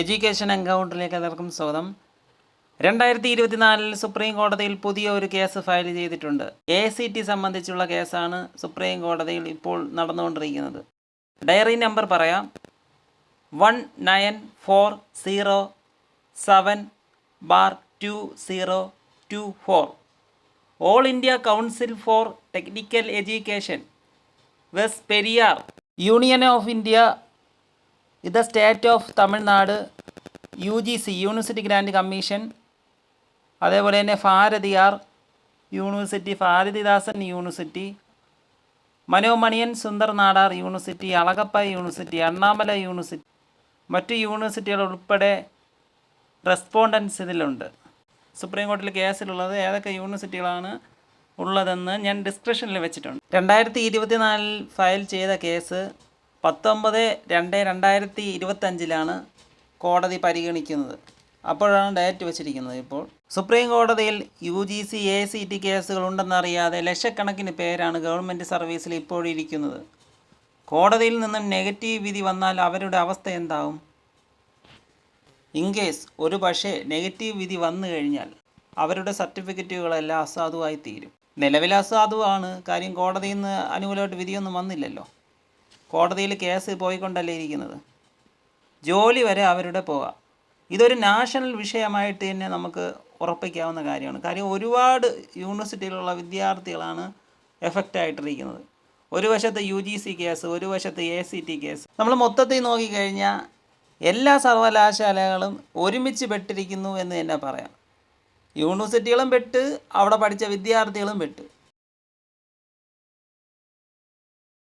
Education എൻകൗണ്ടറിലേക്ക് എല്ലാവർക്കും സ്വാഗതം. രണ്ടായിരത്തി ഇരുപത്തിനാലിൽ സുപ്രീം കോടതിയിൽ പുതിയ ഒരു കേസ് ഫയൽ ചെയ്തിട്ടുണ്ട്. എ സി ടി സംബന്ധിച്ചുള്ള കേസാണ് സുപ്രീം കോടതിയിൽ ഇപ്പോൾ നടന്നുകൊണ്ടിരിക്കുന്നത്. ഡയറി നമ്പർ പറയാം. One nine four zero seven bar two zero two four. All India council for technical education. West Periyar union of India ഇത് state of Tamil Nadu U G C university grant commission അതേപോലെ തന്നെ Bharathiar university Bharathidasan university Manonmaniam Sundar Nadar university Alagappa university Annamalai university മറ്റു യൂണിവേഴ്സിറ്റികൾ ഉൾപ്പെടെ respondents ഇതിലുണ്ട്. Supreme കോടതിയിൽ കേസിലുള്ളത് ഏതൊക്കെ യൂണിവേഴ്സിറ്റികളാണ് ഉള്ളതെന്ന് ഞാൻ ഡിസ്ക്രിപ്ഷനിൽ വെച്ചിട്ടുണ്ട്. രണ്ടായിരത്തി ഇരുപത്തിനാലിൽ ഫയൽ ചെയ്ത കേസ് പത്തൊമ്പത് രണ്ട് രണ്ടായിരത്തി ഇരുപത്തഞ്ചിലാണ് കോടതി പരിഗണിക്കുന്നത്. അപ്പോഴാണ് ഡയറ്റ് വെച്ചിരിക്കുന്നത് ഇപ്പോൾ. സുപ്രീം കോടതിയിൽ U G C A C T കേസുകൾ ഉണ്ടെന്നറിയാതെ ലക്ഷക്കണക്കിന് പേരാണ് ഗവൺമെന്റ് സർവീസിൽ ഇപ്പോഴിരിക്കുന്നത്. കോടതിയിൽ നിന്നും നെഗറ്റീവ് വിധി വന്നാൽ അവരുടെ അവസ്ഥ എന്താവും? ഇൻ കേസ് ഒരു പക്ഷേ നെഗറ്റീവ് വിധി വന്നു കഴിഞ്ഞാൽ അവരുടെ സർട്ടിഫിക്കറ്റുകളെല്ലാം അസാധുവായി തീരും നിലവിൽ അസാധുവാണ്. കാര്യം കോടതിയിൽ നിന്ന് അനുകൂലമായിട്ട് വിധിയൊന്നും വന്നില്ലല്ലോ. കോടതിയിൽ കേസ് പോയിക്കൊണ്ടല്ലേ ഇരിക്കുന്നത്? ജോലി വരെ അവരുടെ പോകാം ഇതൊരു നാഷണൽ വിഷയമായിട്ട് തന്നെ നമുക്ക് ഉറപ്പിക്കാവുന്ന കാര്യമാണ്. കാര്യം ഒരുപാട് യൂണിവേഴ്സിറ്റിയിലുള്ള വിദ്യാർത്ഥികളാണ് എഫക്റ്റ് ആയിട്ടിരിക്കുന്നത് ഒരു വശത്ത് യു ജി സി കേസ് ഒരു വശത്ത് എ സി ടി കേസ്. നമ്മൾ മൊത്തത്തിൽ നോക്കിക്കഴിഞ്ഞാൽ എല്ലാ സർവകലാശാലകളും ഒരുമിച്ച് പെട്ടിരിക്കുന്നു എന്ന് തന്നെ പറയാം. യൂണിവേഴ്സിറ്റികളും പെട്ട് അവിടെ പഠിച്ച വിദ്യാർത്ഥികളും പെട്ട്.